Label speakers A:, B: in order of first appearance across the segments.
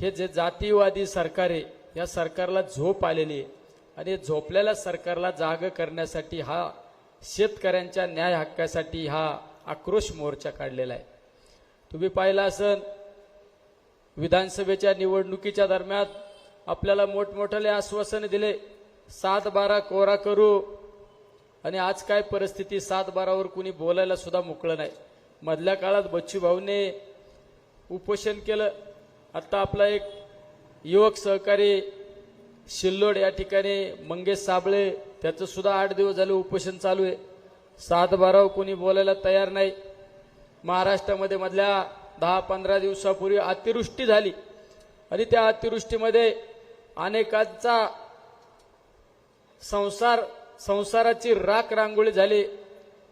A: हे जे जातीवादी सरकार आहे या सरकारला झोप आलेली आहे. आणि झोपलेल्या सरकारला जाग करण्यासाठी हा शेतकऱ्यांच्या न्याय हक्कासाठी हा आक्रोश मोर्चा काढलेला आहे. तुम्ही पाहिला असन विधानसभेच्या निवडणुकीच्या दरम्यान आपल्याला मोठमोठाले आश्वासन दिले सात बारा कोरा करू. आणि आज काय परिस्थिती सात बारावर कुणी बोलायला सुद्धा मोकळं नाही. मधल्या काळात बच्चू भाऊने उपोषण केलं आता आपला एक युवक सहकारी शिल्लोड या ठिकाणी मंगेश साबळे त्याचं सुद्धा आठ दिवस झाले उपोषण चालू आहे. सात बाराव कोणी बोलायला तयार नाही. महाराष्ट्रामध्ये मधल्या दहा पंधरा दिवसापूर्वी अतिवृष्टी झाली. आणि त्या अतिवृष्टीमध्ये अनेकांचा संसार संसाराची राख रांगोळी झाली.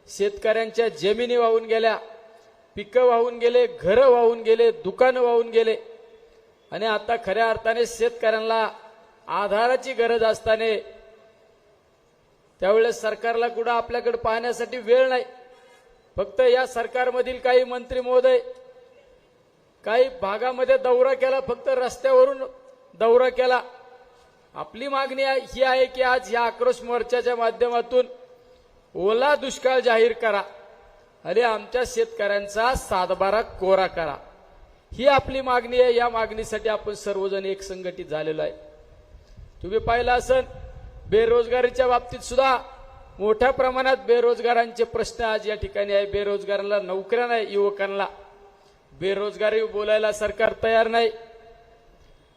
A: शेतकऱ्यांच्या जमिनी वाहून गेल्या. पिकं वाहून गेले घरं वाहून गेले दुकानं वाहून गेले. आणि आता खऱ्या अर्थाने शेतकऱ्यांना आधाराची गरज असताना त्यावेळेस सरकारला कुठं आपल्याकडे पाहण्यासाठी वेळ नाही. फक्त या सरकारमधील काही मंत्री महोदय काही भागामध्ये दौरा केला फक्त रस्त्यावरून दौरा केला. आपली मागणी ही आहे की आज या आक्रोश मोर्चाच्या माध्यमातून ओला दुष्काळ जाहीर करा आणि आमच्या शेतकऱ्यांचा सातबारा कोरा करा. ही आपली मागणी आहे या मागणीसाठी आपण सर्वजण एक संघटित झालेलो आहे. तुम्ही पाहिलं असन बेरोजगारीच्या बाबतीत सुद्धा मोठ्या प्रमाणात बेरोजगारांचे प्रश्न आज या ठिकाणी आहे. बेरोजगारांना नोकऱ्या नाही युवकांना. बेरोजगारी बोलायला सरकार तयार नाही.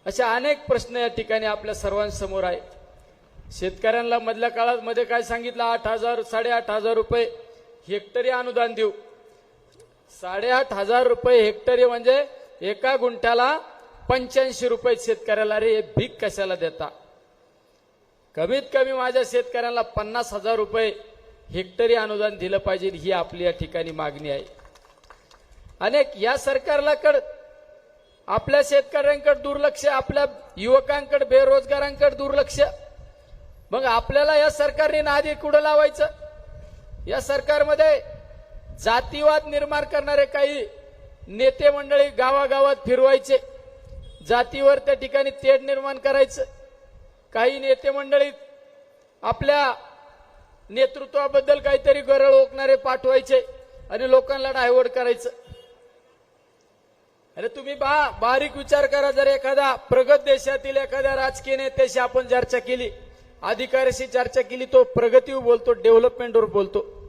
A: अशा अनेक प्रश्न या ठिकाणी आपल्या सर्वांसमोर आहेत. शेतकऱ्यांना मधल्या काळात मध्ये काय सांगितलं? आठ हजार साडेआठ हजार रुपये हेक्टरी अनुदान देऊ. साडेआठ हजार रुपये हेक्टरी म्हणजे एका गुंठ्याला पंच्याऐंशी रुपये शेतकऱ्याला रे हे भीक कशाला देता? कमीत कमी माझ्या शेतकऱ्यांना पन्नास हजार रुपये हेक्टरी अनुदान दिलं पाहिजे ही आपली या ठिकाणी मागणी आहे. अनेक या सरकारला कड आपल्या शेतकऱ्यांकडे दुर्लक्ष आपल्या युवकांकडे बेरोजगारांकडे दुर्लक्ष. मग आपल्याला या सरकारने नादी कुठं लावायचं? या सरकारमध्ये जातीवाद निर्माण करणारे काही नेते मंडळी गावागावात फिरवायचे. जातीवर त्या ठिकाणी तेढ निर्माण करायचं. काही नेते मंडळी आपल्या नेतृत्वाबद्दल काहीतरी गरळ ओकणारे पाठवायचे आणि लोकांना डायव्हर्ट करायचं. अरे तुम्ही बा बारीक विचार करा जर एखादा प्रगत देशातील एखाद्या राजकीय नेत्याशी आपण चर्चा केली अधिकाऱ्याशी चर्चा केली तो प्रगतीवर बोलतो डेव्हलपमेंटवर बोलतो.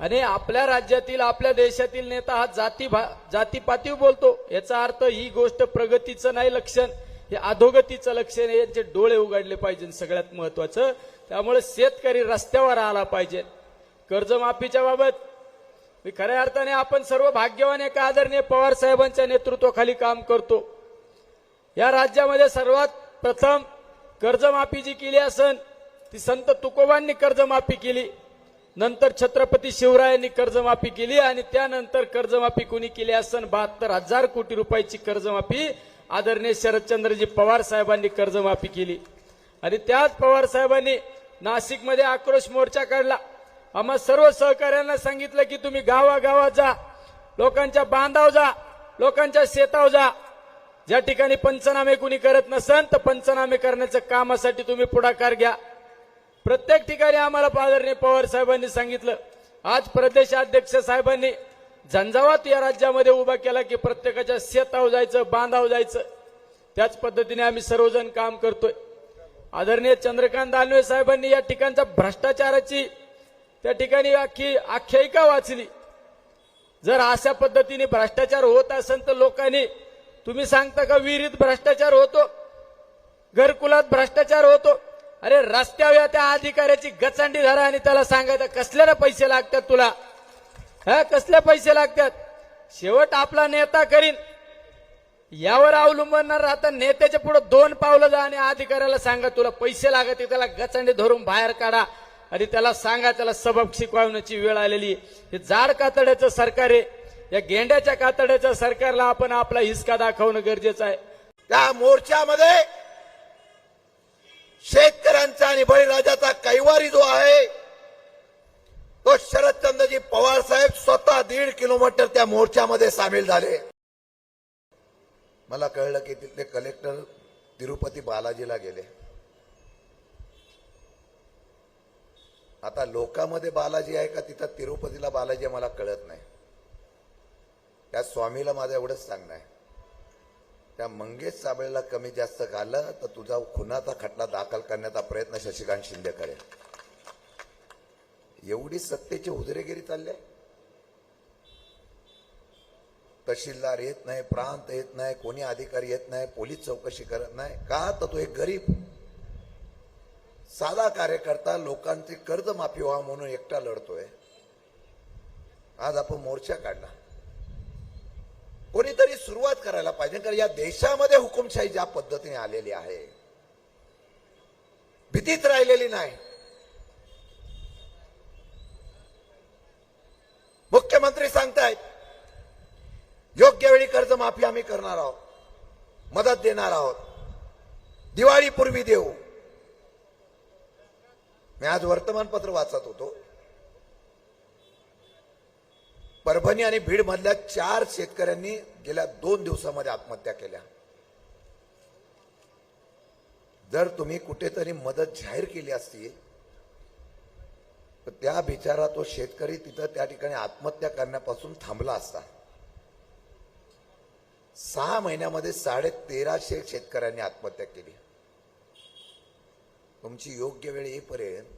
A: आणि आपल्या राज्यातील आपल्या देशातील नेता हा जाती भा- जातीपातीवर बोलतो. याचा अर्थ ही गोष्ट प्रगतीचं नाही लक्षण हे अधोगतीचं लक्षण आहे. यांचे डोळे उघडले पाहिजे सगळ्यात महत्वाचं त्यामुळे शेतकरी रस्त्यावर आला पाहिजे. कर्जमाफीच्या बाबत मी खऱ्या अर्थाने आपण सर्व भाग्यवान एका आदरणीय पवार साहेबांच्या नेतृत्वाखाली काम करतो. या राज्यामध्ये सर्वात प्रथम कर्जमाफी जी केली असन ती संत तुकोबांनी कर्जमाफी केली. नंतर छत्रपती शिवरायांनी कर्जमाफी केली आणि त्यानंतर कर्जमाफी कोणी केली असन? बहात्तर हजार कोटी रुपयाची कर्जमाफी आदरणीय शरदचंद्रजी पवार साहेबांनी कर्जमाफी केली. आणि त्याच पवार साहेबांनी नाशिकमध्ये आक्रोश मोर्चा काढला. आम्हा सर्व सहकाऱ्यांना सांगितलं की तुम्ही गावागावात जा लोकांच्या बांधाव जा लोकांच्या शेताव जा. ज्या ठिकाणी पंचनामे कुणी करत नसन तर पंचनामे करण्याच्या कामासाठी तुम्ही पुढाकार घ्या. प्रत्येक ठिकाणी आम्हाला आदरणीय पवार साहेबांनी सांगितलं. आज प्रदेशाध्यक्ष साहेबांनी झंझावात या राज्यामध्ये उभा केला की प्रत्येकाच्या शेताव जायचं बांधाव जायचं. त्याच पद्धतीने आम्ही सर्वजण काम करतोय. आदरणीय चंद्रकांत दानवे साहेबांनी या ठिकाणच्या भ्रष्टाचाराची त्या ठिकाणी अख्खी आख्यायिका वाचली. जर अशा पद्धतीने भ्रष्टाचार होत असेल तर लोकांनी तुम्ही सांगता का विहिरीत भ्रष्टाचार होतो? घरकुलात भ्रष्टाचार होतो? अरे रस्त्यावर या त्या अधिकाऱ्याची गचंडी धरा आणि त्याला सांगायचं कसल्याला पैसे लागतात तुला? हा कसले पैसे लागतात? शेवट आपला नेता करीन. यावर अवलंबून न राहता नेत्याच्या पुढे दोन पावलं जा आणि अधिकाऱ्याला सांगा तुला पैसे लागत त्याला गचंडी धरून बाहेर काढा. आणि त्याला सांगा त्याला सबक शिकवण्याची वेळ आलेली हे जाड कातड्याचं सरकार आहे. या गेंड्याच्या कातड्याच्या सरकारला आपण आपला हिसका दाखवणं गरजेचं आहे.
B: त्या मोर्चामध्ये शेतकऱ्यांचा आणि बळीराजाचा कैवारी जो आहे तो शरदचंद्रजी पवार साहेब स्वतः दीड किलोमीटर त्या मोर्चामध्ये सामील झाले. मला कळलं की तिथले कलेक्टर तिरुपती बालाजीला गेले. आता लोकामध्ये बालाजी आहे का तिथं तिरुपतीला बालाजी मला कळत नाही. त्या स्वामीला माझं एवढंच सांगणं आहे. त्या मंगेश साबळेला कमी जास्त झालं तर तुझा खुनाचा खटला दाखल करण्याचा प्रयत्न शशिकांत शिंदे करेल एवढी सत्तेची हुजरेगिरी चालली आहे? तहसीलदार येत नाही प्रांत येत नाही कोणी अधिकारी येत नाही पोलीस चौकशी करत नाही. का? तर तो एक गरीब साधा कार्यकर्ता लोकांची कर्जमाफी व्हा म्हणून एकटा लढतोय. आज आपण मोर्चा काढला. कोणीतरी सुरुवात करायला पाहिजे कारण या देशामध्ये हुकुमशाही ज्या पद्धतीने आलेली आहे भीतीच राहिलेली नाही. मुख्यमंत्री सांगतायत योग्य वेळी कर्जमाफी आम्ही करणार आहोत मदत देणार आहोत. दिवाळीपूर्वी देऊ. मी आज वर्तमानपत्र वाचत होतो. परभणी आणि बीडमधल्या चार शेतकऱ्यांनी गेल्या दोन दिवसामध्ये आत्महत्या केल्या. जर तुम्ही कुठेतरी मदत जाहीर केली असती तर त्या बिचारा तो शेतकरी तिथं त्या ठिकाणी आत्महत्या करण्यापासून थांबला असता. सहा महिन्यामध्ये साडे तेराशे शेतकऱ्यांनी आत्महत्या केली. तुमची योग्य वेळ येईपर्यंत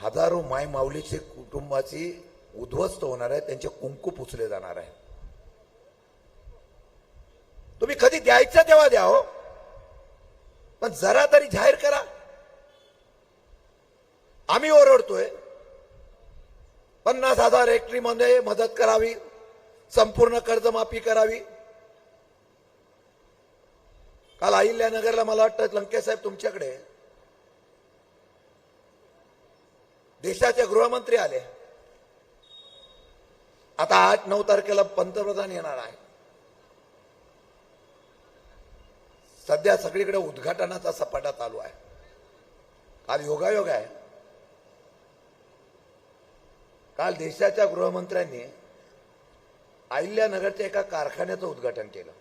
B: हजारो माय माऊलीचे कुटुंबाची उद्ध्वस्त होणार आहे त्यांचे कुंकू पुसले जाणार आहे. तुम्ही कधी द्यायचं तेव्हा द्या हो. पण जरा तरी जाहीर करा. आम्ही ओरडतोय. पन्नास हजार हेक्टरीमध्ये मदत करावी संपूर्ण कर्जमाफी करावी. काल अहिल्यानगरला मला वाटतं लंकेसाहेब तुमच्याकडे. देशाचे गृहमंत्री आले. आता आठ नऊ तारखेला पंतप्रधान येणार आहे. सध्या सगळीकडे उद्घाटनाचा सपाटा चालू आहे. काल योगायोग आहे. काल देशाच्या गृहमंत्र्यांनी अहिल्यानगरच्या एका कारखान्याचं उद्घाटन केलं.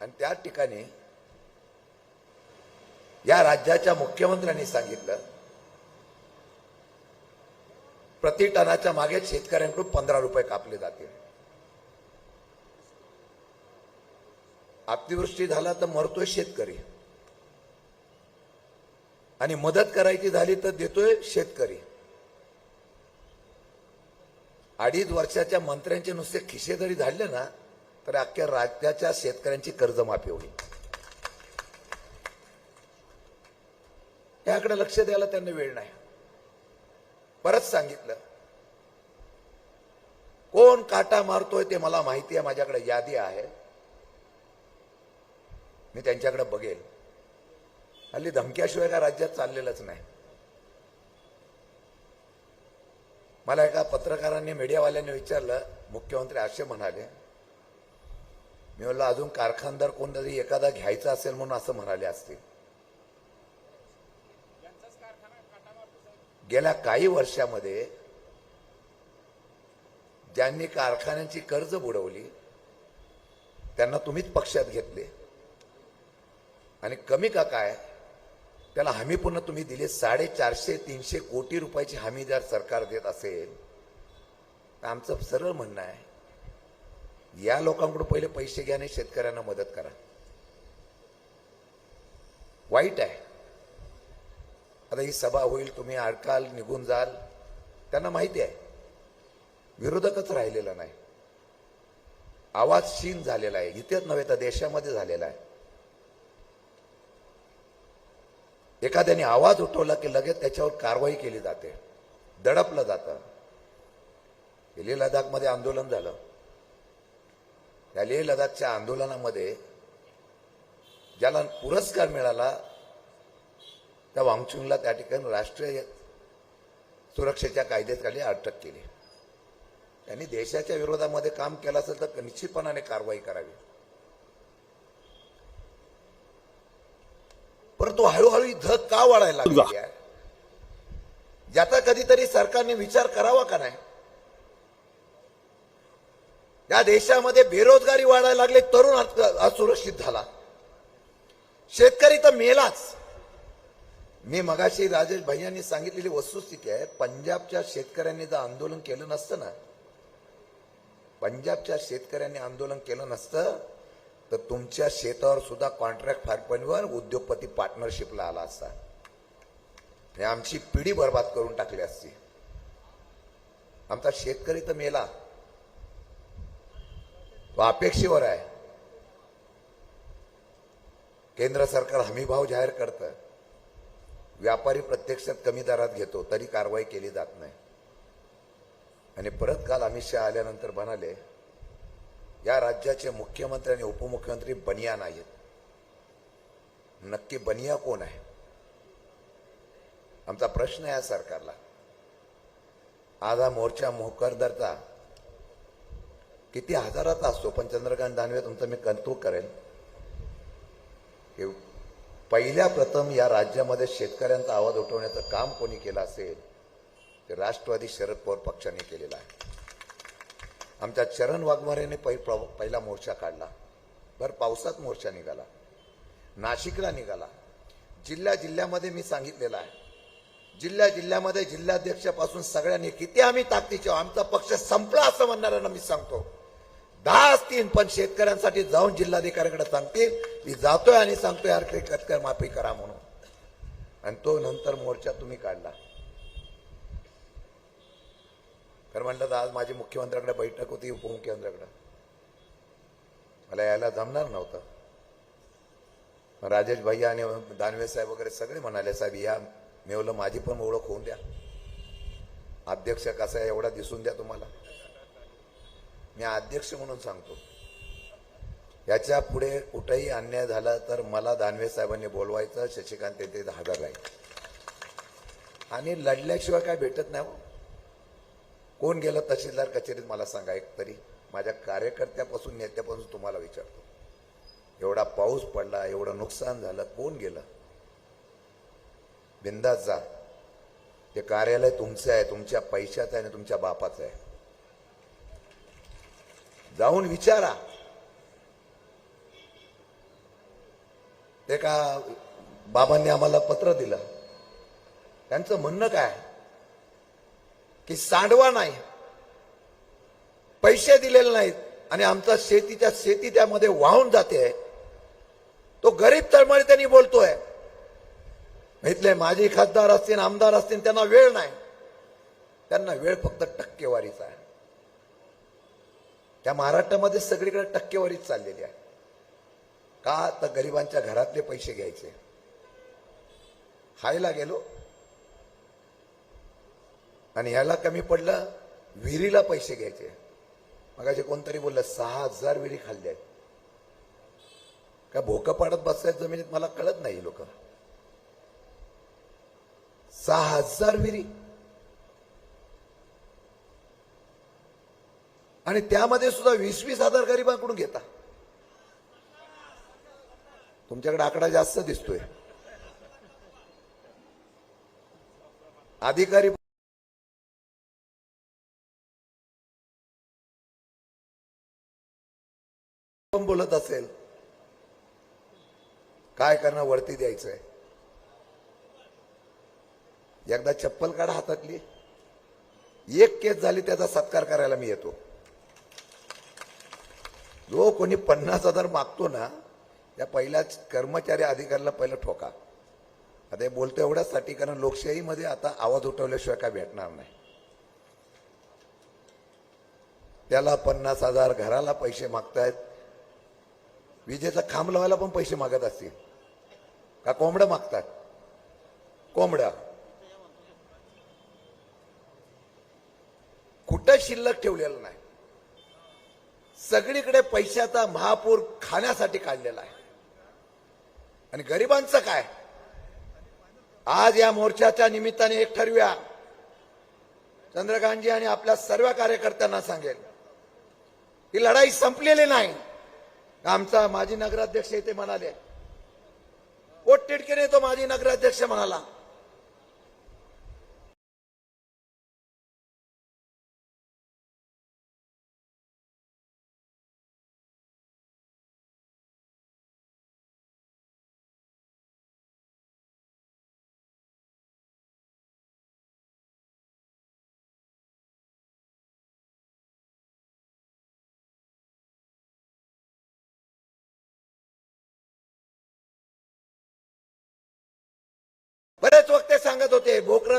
B: आणि त्या ठिकाणी या राज्याच्या मुख्यमंत्र्यांनी सांगितलं प्रति टनाच्या मागे शेतकऱ्यांकडून पंधरा रुपये कापले जातील. अतिवृष्टी झाला तर मरतोय शेतकरी. आणि मदत करायची झाली तर देतोय शेतकरी. अडीच वर्षाच्या मंत्र्यांचे नुसते खिसे जरी झाले ना तर अख्ख्या राज्याच्या शेतकऱ्यांची कर्जमाफी होईल. याकडे लक्ष द्यायला त्यांना वेळ नाही. परत सांगितलं. कोण काटा मारतोय ते मला माहिती आहे माझ्याकडे यादी आहे. मी त्यांच्याकडे बघेल. हल्ली धमक्याशिवाय का राज्यात चाललेलंच नाही. मला एका पत्रकारांनी मीडियावाल्यांनी विचारलं मुख्यमंत्री असे म्हणाले मी म्हणलं अजून कारखानदार कोणतरी एखादा घ्यायचा असेल म्हणून असं म्हणाले असतील. गेल्या काही वर्षामध्ये ज्यांनी कारखान्यांची कर्ज बुडवली त्यांना तुम्हीच पक्षात घेतले. आणि कमी का काय त्याला हमी पुन्हा तुम्ही दिली साडेचारशे तीनशे कोटी रुपयाची हमी जर सरकार देत असेल तर आमचं सरळ म्हणणं आहे या लोकांकडून पहिले पैसे घ्या आणि शेतकऱ्यांना मदत करा. वाईट आहे. आता ही सभा होईल तुम्ही अडकाल निघून जाल. त्यांना माहिती आहे. विरोधकच राहिलेला नाही. आवाज क्षीण झालेला आहे. इथेच नव्हे तर देशामध्ये झालेला आहे. एखाद्याने आवाज उठवला की लगेच त्याच्यावर कारवाई केली जाते. दडपलं जातं. लेह लडाखमध्ये आंदोलन झालं. त्या लेह लडाखच्या आंदोलनामध्ये ज्याला पुरस्कार मिळाला त्या वांगचुंगला त्या ठिकाणी राष्ट्रीय सुरक्षेच्या कायद्याखाली अटक केली. त्यांनी देशाच्या विरोधामध्ये काम केलं असेल तर निश्चितपणाने कारवाई करावी. परंतु हळूहळू ही धग का वाढायला लागली आहे? ज्याचा कधीतरी सरकारने विचार करावा का नाही? या देशामध्ये बेरोजगारी वाढायला लागली तरुण असुरक्षित झाला. शेतकरी तर मेलाच. मी मगाशी राजेश भैयांनी सांगितलेली वस्तुस्थिती आहे. पंजाबच्या शेतकऱ्यांनी जर आंदोलन केलं नसतं ना पंजाबच्या शेतकऱ्यांनी आंदोलन केलं नसतं तर तुमच्या शेतावर सुद्धा कॉन्ट्रॅक्ट फार्पणीवर उद्योगपती पार्टनरशिपला आला असता. आणि आमची पिढी बर्बाद करून टाकली असती. आमचा शेतकरी तर मेला. तो अपेक्षेवर आहे. केंद्र सरकार हमीभाव जाहीर करतं. व्यापारी प्रत्यक्षात कमी दरात घेतो तरी कारवाई केली जात नाही. आणि परत काल अमित शहा आल्यानंतर म्हणाले या राज्याचे मुख्यमंत्री आणि उपमुख्यमंत्री बनिया नाहीत. नक्की बनिया कोण आहे? आमचा प्रश्न आहे सरकारला. आज हा मोर्चा मोहकरदरचा किती हजाराचा असतो? पण चंद्रकांत दानवे तुमचं मी कौतुक करेन की पहिल्या प्रथम या राज्यामध्ये शेतकऱ्यांचा आवाज उठवण्याचं काम कोणी केलं असेल ते राष्ट्रवादी शरद पवार पक्षाने केलेलं आहे. आमच्या चरण वाघमारेने प्र- पहिला मोर्चा काढला. भर पावसात मोर्चा निघाला. नाशिकला निघाला. जिल्ह्या जिल्ह्यामध्ये मी सांगितलेलं आहे. जिल्ह्या जिल्ह्यामध्ये जिल्हाध्यक्षापासून सगळ्यांनी किती आम्ही ताकदीचे आमचा पक्ष संपला असं म्हणणाऱ्यांना मी सांगतो. दहा असतील पण शेतकऱ्यांसाठी जाऊन जिल्हाधिकाऱ्याकडे सांगतील मी जातोय आणि सांगतोय यार काही माफी करा म्हणून. आणि तो नंतर मोर्चा तुम्ही काढला. खरं म्हणलं तर आज माझी मुख्यमंत्र्याकडे बैठक होती उपमुख्यमंत्र्याकडे. मला यायला जमणार नव्हतं. राजेश भैया आणि दानवे साहेब वगैरे सगळे म्हणाले साहेब या मेवलं माझी पण ओळख होऊन द्या. अध्यक्ष कसा आहे एवढा दिसून द्या तुम्हाला. मी अध्यक्ष म्हणून सांगतो. याच्यापुढे कुठेही अन्याय झाला तर मला दानवे साहेबांनी बोलवायचं शशिकांत तेथे हजर राहील आणि लढल्याशिवाय काय भेटत नाही हो. कोण गेलं तहसीलदार कचेरीत मला सांगा एक तरी. माझ्या कार्यकर्त्यापासून नेत्यापासून तुम्हाला विचारतो. एवढा पाऊस पडला एवढं नुकसान झालं कोण गेलं? बिंदास जा. ते कार्यालय तुमचं आहे तुमच्या पैशाचं आहे आणि तुमच्या बापाचं आहे. जाऊन विचारा एका बाबांनी आम्हाला पत्र दिलं त्यांचं म्हणणं काय की सांडवा नाही पैसे दिलेले नाहीत आणि आमचा शेतीच्या शेती त्यामध्ये वाहून जाते तो गरीब तळमळी त्यांनी बोलतोय इथले माजी खासदार असतील आमदार असतील त्यांना वेळ नाही त्यांना वेळ फक्त टक्केवारीचा आहे त्या महाराष्ट्रामध्ये सगळीकडे टक्केवारीच चाललेली आहे. का तर गरिबांच्या घरातले पैसे घ्यायचे? खायला गेलो. आणि ह्याला कमी पडलं विहिरीला पैसे घ्यायचे. मगाचे कोणतरी बोललं सहा हजार विहिरी खाल्ल्या आहेत. का भोकं पाडत बसतायत जमिनीत? मला कळत नाही लोक. सहा हजार विहिरी. आणि त्यामध्ये सुद्धा वीस वीस हजार गरिबांकडून घेता तुमच्याकडे आकडा जास्त दिसतोय. अधिकारी पण बोलत असेल काय करणं वरती द्यायचंय? एकदा चप्पल काढा हातातली. एक केस झाली त्याचा सत्कार करायला मी येतो. जो कोणी पन्नास हजार मागतो ना त्या पहिल्याच कर्मचारी अधिकाऱ्याला पहिलं ठोका. आता हे बोलतो एवढ्यासाठी कारण लोकशाहीमध्ये आता आवाज उठवल्याशिवाय काय भेटणार नाही. त्याला पन्नास हजार घराला पैसे मागतायत. विजेचा खांब लावायला पण पैसे मागत असतील. का कोंबड्या मागतात? कोंबड्या. कुठं शिल्लक ठेवलेलं नाही? सगळीकडे पैशाचा महापूर खाण्यासाठी काढलेला आहे. आणि गरिबांचं काय? आज या मोर्चाच्या निमित्ताने एक ठरव्या. चंद्रकांतजी आणि आपल्या सर्व कार्यकर्त्यांना सांगेल ही लढाई संपलेली नाही. आमचा माजी नगराध्यक्ष इथे म्हणाले पोटतिडकीने तो माजी नगराध्यक्ष म्हणाला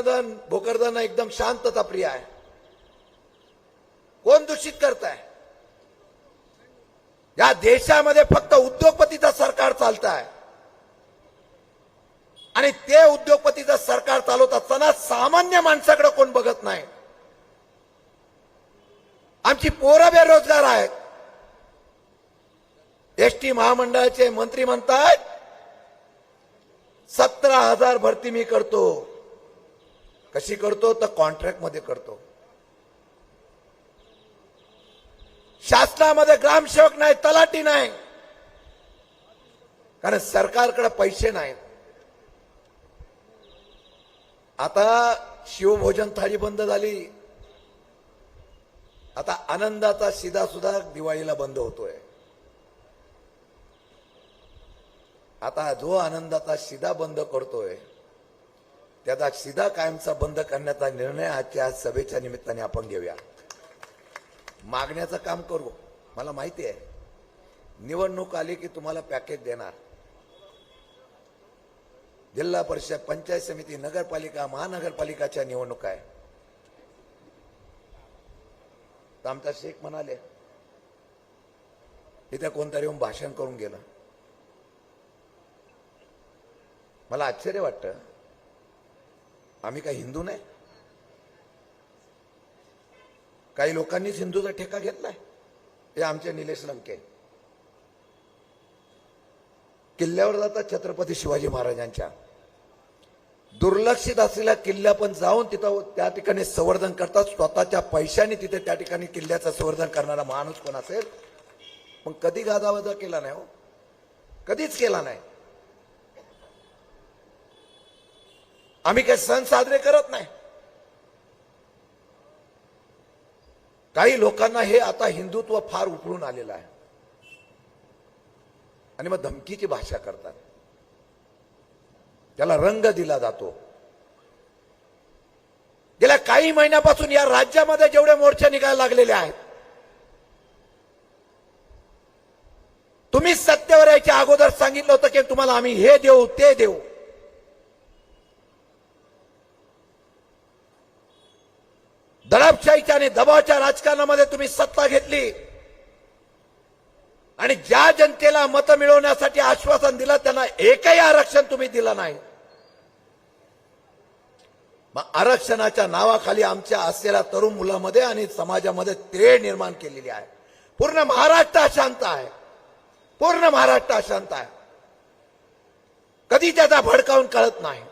B: होते भोकरदन एकदम शांतता प्रिय आहे कोण दूषित करताय या देशामध्ये फक्त उद्योगपतीचं सरकार चालत आहे आणि ते उद्योगपतीचं सरकार चालवत असताना सामान्य माणसाकडे कोण बघत नाही? आमची पोरं बेरोजगार आहेत। एसटी महामंडळाचे मंत्री म्हणतात सतरा हजार भरती मी करतो। कशी करतो तर कॉन्ट्रॅक्टमध्ये करतो. शासनामध्ये ग्रामसेवक नाही तलाटी नाही. कारण सरकारकडे पैसे नाहीत. आता शिवभोजन थाळी बंद झाली. आता आनंदाचा शिदा सुद्धा दिवाळीला बंद होतोय. आता जो आनंदाचा शिदा बंद करतोय त्याचा सीधा कायमचा बंद करण्याचा निर्णय आजच्या आज सभेच्या निमित्ताने आपण घेऊया. मागण्याचं काम करू. मला माहिती आहे. निवडणूक आली की तुम्हाला पॅकेज देणार. जिल्हा परिषद पंचायत समिती नगरपालिका महानगरपालिकाच्या निवडणूक आहे. तर आमचा शेख म्हणाले इथे कोणतरी येऊन भाषण करून गेलं. मला आश्चर्य वाटतं. आम्ही काय हिंदू नाही? काही लोकांनीच हिंदूचा ठेका घेतलाय? हे आमचे निलेश लंके. किल्ल्यावर जातात छत्रपती शिवाजी महाराजांच्या. दुर्लक्षित असलेल्या किल्ल्या पण जाऊन तिथं त्या ठिकाणी संवर्धन करतात. स्वतःच्या पैशाने तिथे त्या ठिकाणी किल्ल्याचं संवर्धन करणारा माणूस कोण असेल? पण कधी गाजावाजा केला नाही हो. कधीच केला नाही. आम्ही काही सण साजरे करत नाही. काही लोकांना हे आता हिंदुत्व फार उकळून आलेलं आहे. आणि मग धमकीची भाषा करतात. त्याला रंग दिला जातो. गेल्या काही महिन्यापासून या राज्यामध्ये जेवढे मोर्चे निघायला लागलेले आहेत तुम्ही सत्तेवर यायच्या अगोदर सांगितलं होतं की तुम्हाला आम्ही हे देऊ ते देऊ. दडपशाहीच्या आणि दबावाच्या राजकारणामध्ये तुम्ही सत्ता घेतली. आणि ज्या जनतेला मतं मिळवण्यासाठी आश्वासन दिलं त्यांना एकही आरक्षण तुम्ही दिलं नाही. मग आरक्षणाच्या नावाखाली आमच्या असलेल्या तरुण मुलामध्ये आणि समाजामध्ये ते निर्माण केलेली आहे. पूर्ण महाराष्ट्र अशांत आहे. पूर्ण महाराष्ट्र अशांत आहे. कधी त्याचा भडकावून कळत नाही.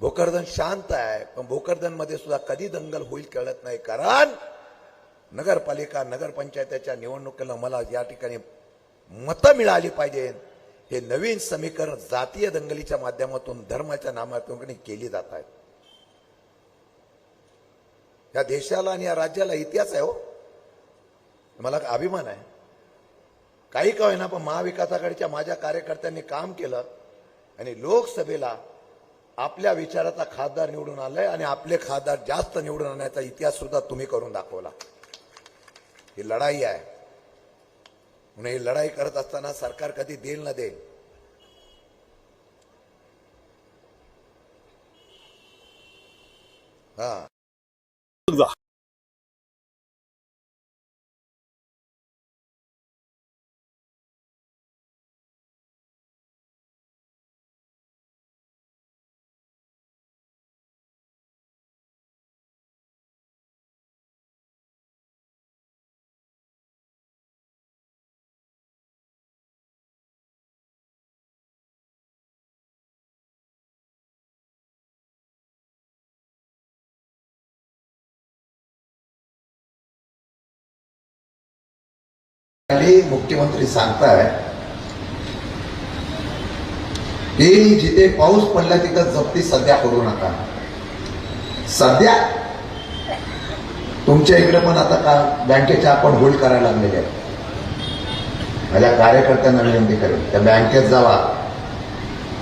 B: भोकरदन शांत आहे पण भोकरदनमध्ये सुद्धा कधी दंगल होईल कळत नाही कारण नगरपालिका नगरपंचायतीच्या निवडणुकीला मला या ठिकाणी मतं मिळाली पाहिजे. हे नवीन समीकरण जातीय दंगलीच्या माध्यमातून धर्माच्या नामातून केली जात आहेत या देशाला आणि या राज्याला इतिहास आहे हो. मला अभिमान आहे. काही का होईना पण महाविकास आघाडीच्या माझ्या कार्यकर्त्यांनी काम केलं आणि लोकसभेला आपल्या विचाराचा खासदार निवडून आलाय आणि आपले खासदार जास्त निवडून आणण्याचा इतिहास सुद्धा तुम्ही करून दाखवला. ही लढाई आहे. म्हणून ही लढाई करत असताना सरकार कधी देईल ना देईल. हा. मुख्यमंत्री सांगताय की जिथे पाऊस पडला तिथं जप्ती सध्या करू नका. सध्या? तुमच्या इकडे पण आता का बँकेच्या आपण होल्ड करायला लागलेले आहेत? माझ्या कार्यकर्त्यांना विनंती करेल त्या बँकेत जावा.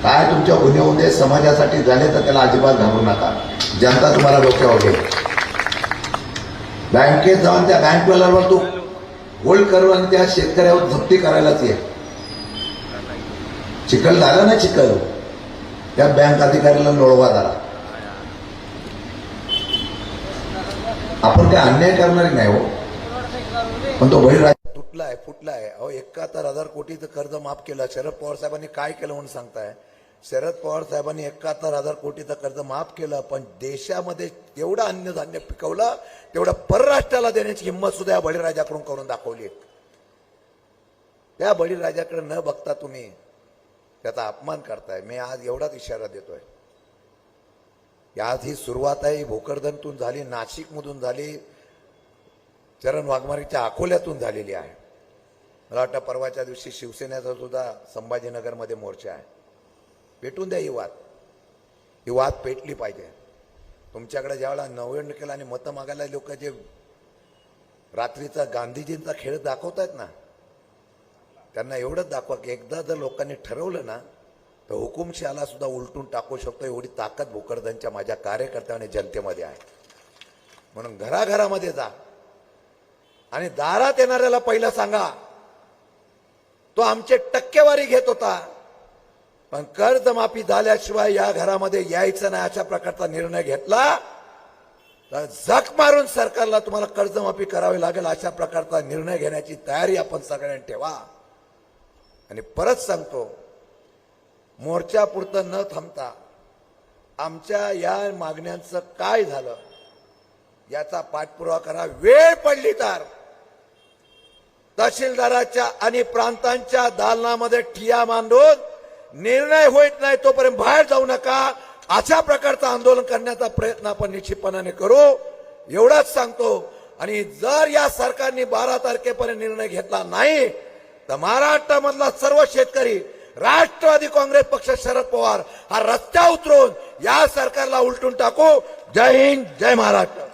B: काय तुमच्या उन्हे उन्हे समाजासाठी झाले तर त्याला अजिबात घालू नका. जनता तुम्हाला डोक्यावर घेईल. बँकेत जाऊन त्या बँकवाल्यावर तू होल्ड आणि त्या शेतकऱ्यावर जप्ती करायलाच ये. चिखल झाला ना चिखल? त्या बँक अधिकाऱ्याला लोळवा झाला आपण काय अन्याय करणारी नाही हो. पण तो बळीराजा तुटलाय फुटलाय. अहो एकाहत्तर हजार कोटीचं कर्ज माफ केलं. शरद पवार साहेबांनी काय केलं म्हणून सांगताय? शरद पवार साहेबांनी एकाहत्तर हजार कोटीचं कर्ज माफ केलं पण देशामध्ये जेवढं अन्नधान्य पिकवलं तेवढं परराष्ट्राला देण्याची हिंमत सुद्धा या बळीराजाकडून करून दाखवली. त्या बळीराजाकडे न बघता तुम्ही त्याचा अपमान करताय. मी आज एवढाच इशारा देतोय. आज ही सुरुवात आहे भोकरदनतून झाली नाशिकमधून झाली चरण वाघमारीच्या अकोल्यातून झालेली आहे. मला वाटतं परवाच्या दिवशी शिवसेनेचा सुद्धा संभाजीनगरमध्ये मोर्चा आहे. पेटून द्या ही वाद ही वाद पेटली पाहिजे. तुमच्याकडे ज्यावेळेला निवडणुकीला आणि मतं मागायला लोक जे रात्रीचा गांधीजींचा खेळ दाखवतायत ना त्यांना एवढंच दाखवा की एकदा जर लोकांनी ठरवलं ना तर हुकुमशाला सुद्धा उलटून टाकू शकतो एवढी ताकद भोकरदनच्या माझ्या कार्यकर्त्या आणि जनतेमध्ये आहे. म्हणून घराघरामध्ये जा. आणि दारात येणाऱ्याला पहिला सांगा तो आमचे टक्केवारी घेत होता. पण कर्जमाफी झाल्याशिवाय या घरामध्ये यायचं नाही अशा प्रकारचा निर्णय घेतला तर झक मारून सरकारला तुम्हाला कर्जमाफी करावी लागेल अशा प्रकारचा निर्णय घेण्याची तयारी आपण सगळ्यांनी ठेवा. आणि परत सांगतो मोर्चापुरतं न थांबता आमच्या या मागण्यांचं काय झालं याचा पाठपुरावा करा. वेळ पडली तर तहसीलदाराच्या आणि प्रांतांच्या दालनामध्ये ठिया मांडून निर्णय होत नाही तोपर्यंत बाहेर जाऊ नका. अशा प्रकारचं आंदोलन करण्याचा प्रयत्न आपण निश्चितपणाने करू. एवढाच सांगतो. आणि जर या सरकारने बारा तारखेपर्यंत निर्णय घेतला नाही तर महाराष्ट्रामधला सर्व शेतकरी राष्ट्रवादी काँग्रेस पक्ष शरद पवार हा रस्त्या उतरून या सरकारला उलटून टाकू. जय हिंद जय महाराष्ट्र.